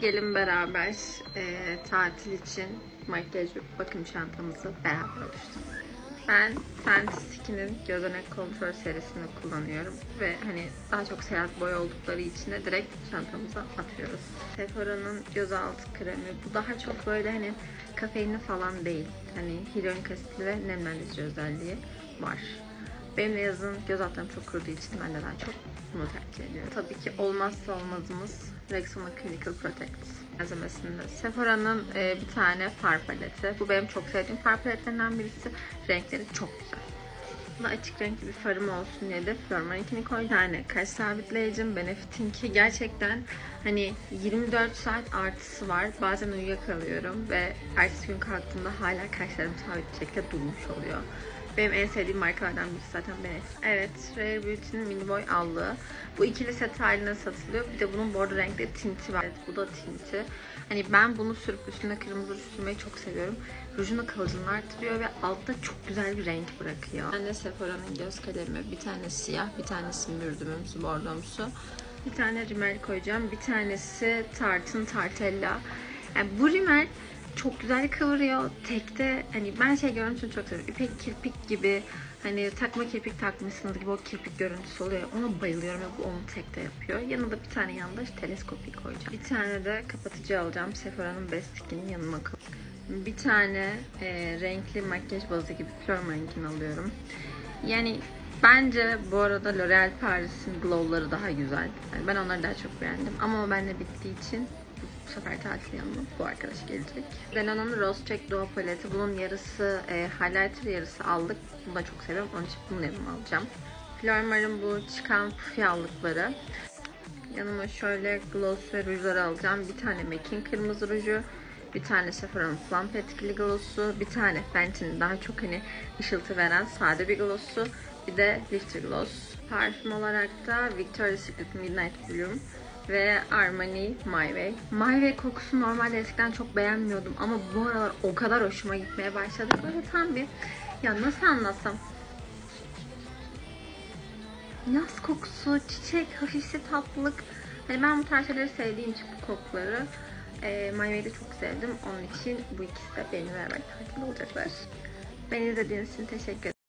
Gelin beraber e, tatil için makyaj ve bakım çantamızı beraber oluşturduk. Ben Fenty Skin'in gözenek kontrol serisini kullanıyorum ve hani daha çok seyahat boyu oldukları için de direkt çantamıza atıyoruz. Sephora'nın gözaltı kremi. Bu daha çok böyle hani kafeinli falan değil. Hani hyaluronik asitli ve nemlendirici özelliği var. Benim de yazın göz altlarım çok kuruduğu için ben de daha çok bunu tercih ediyorum. Tabii ki olmazsa olmazımız Rexona Clinical Protect malzemesinde. Sephora'nın e, bir tane far paleti. Bu benim çok sevdiğim far paletlerinden birisi. Renkleri çok güzel. Buna açık renkli bir farım olsun diye de Flormar'inkini koydum. Tane kaş sabitleyicim Benefit'inki gerçekten hani 24 saat artısı var. Bazen uyuyakalıyorum ve ertesi gün kalktığımda hala kaşlarım sabit şekilde durmuş oluyor. Benim en sevdiğim markalardan birisi zaten Benefit. Evet, Rare Beauty'nin mini boy allığı. Bu ikili set halinde satılıyor. Bir de bunun bordo renkli tinti var. Evet, bu da tinti. Hani ben bunu sürüp üstüne kırmızı ruj sürmeyi çok seviyorum. Rujunu kalıcılığını arttırıyor ve altta çok güzel bir renk bırakıyor. Ben de Sephora'nın göz kalemi. Bir tane siyah, bir tanesi mürdümümsü, bordomsu. Bir tane rimel koyacağım. Bir tanesi Tarte'ın Tartella. Yani bu rimel çok güzel kıvırıyor. Tekte hani ben şey görüntüsünü çok seviyorum. İpek kirpik gibi hani takma kirpik takmışsınız gibi o kirpik görüntüsü oluyor. Ona bayılıyorum bu onu tekte yapıyor. Yanında bir tane yandaş teleskopi koyacağım. Bir tane de kapatıcı alacağım. Sephora'nın Best Skin'in yanıma koyacağım. Bir tane e, renkli makyaj bazı gibi Flormar'inkini alıyorum. Yani bence bu arada L'Oreal Paris'in glow'ları daha güzel. Yani ben onları daha çok beğendim. Ama o bende bittiği için bu sefer tatil yanıma bu arkadaş gelecek. Denon'un Rose Check Duo paleti. Bunun yarısı e, highlighter yarısı aldık. Bunu da çok seviyorum. Onun için bunu yanıma alacağım. Flormar'ın bu çıkan fiyallıkları. Yanıma şöyle gloss ve rujlar alacağım. Bir tane MAC'in kırmızı ruju. Bir tane Sephora'nın Plump etkili gloss'u. Bir tane Fenty'nin daha çok hani ışıltı veren sade bir gloss'u. Bir de Lifter Gloss. Parfüm olarak da Victoria's Secret Midnight Bloom ve Armani My Way. My Way kokusunu normalde eskiden çok beğenmiyordum ama bu aralar o kadar hoşuma gitmeye başladı. Böyle tam bir ya nasıl anlatsam yaz kokusu, çiçek, hafifse tatlılık. Hani ben bu tarz şeyleri sevdiğim için bu kokuları e, My Way'de çok sevdim. Onun için bu ikisi de benimle beraber tatil olacaklar. Beni izlediğiniz için teşekkür ederim.